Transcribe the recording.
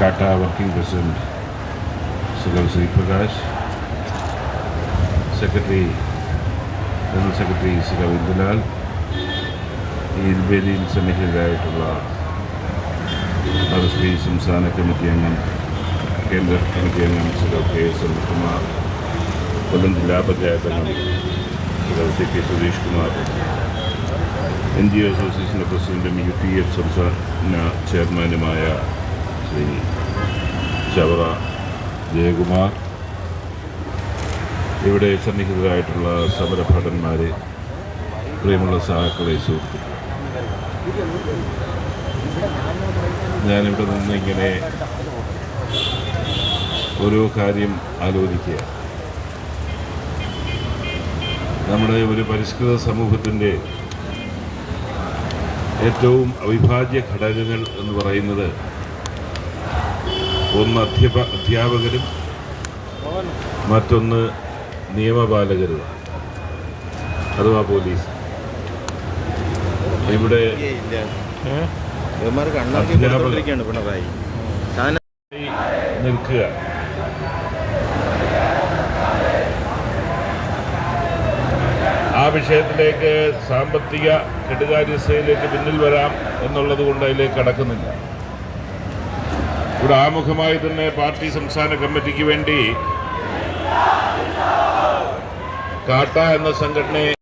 Tata working president സുഖം Shri Prakash secretary general secretary Shri Raveendralal ഈ വേദിയിൽ സന്നിഹിതരായിട്ടുള്ള ആർഎസ്പി സംസ്ഥാന കമ്മിറ്റി അംഗം കേന്ദ്ര കമ്മിറ്റി അംഗം ശ്രീ കെ എസ് അനിൽകുമാർ കൊല്ലം ജില്ലാ പഞ്ചായത്ത് അംഗം Shri C K Suresh Kumar N G O അസോസിയേഷന്റെ പ്രസിഡന്റും യു പി എഫ് സംസ്ഥാന ചെയർമാനുമായ ശ്രീ ചവറ ജയകുമാർ. ഇവിടെ സന്നിഹിതരായിട്ടുള്ള സമരഭടന്മാരെ പ്രിയമുള്ള സഹാക്കളെ സുഹൃത്തുക്കൾ ഞാനിവിടെ നിന്ന് ഇങ്ങനെ ഓരോ കാര്യം ആലോചിക്കുക നമ്മുടെ ഒരു പരിഷ്കൃത സമൂഹത്തിന്റെ ഏറ്റവും അവിഭാജ്യ ഘടകങ്ങൾ എന്ന് പറയുന്നത് ഒന്ന് അധ്യാപ അധ്യാപകരും മറ്റൊന്ന് നിയമപാലകരുമാണ്. അഥവാ പോലീസ്. ഇവിടെ നിൽക്കുക. ആ വിഷയത്തിലേക്ക് സാമ്പത്തിക കെടുകാര്യസ്ഥയിലേക്ക് പിന്നിൽ വരാം എന്നുള്ളത് കൊണ്ട് അതിലേക്ക് കടക്കുന്നില്ല. ഇവിടെ ആമുഖമായി തന്നെ പാർട്ടി സംസ്ഥാന കമ്മിറ്റിക്ക് വേണ്ടി കാട്ട എന്ന സംഘടനയെ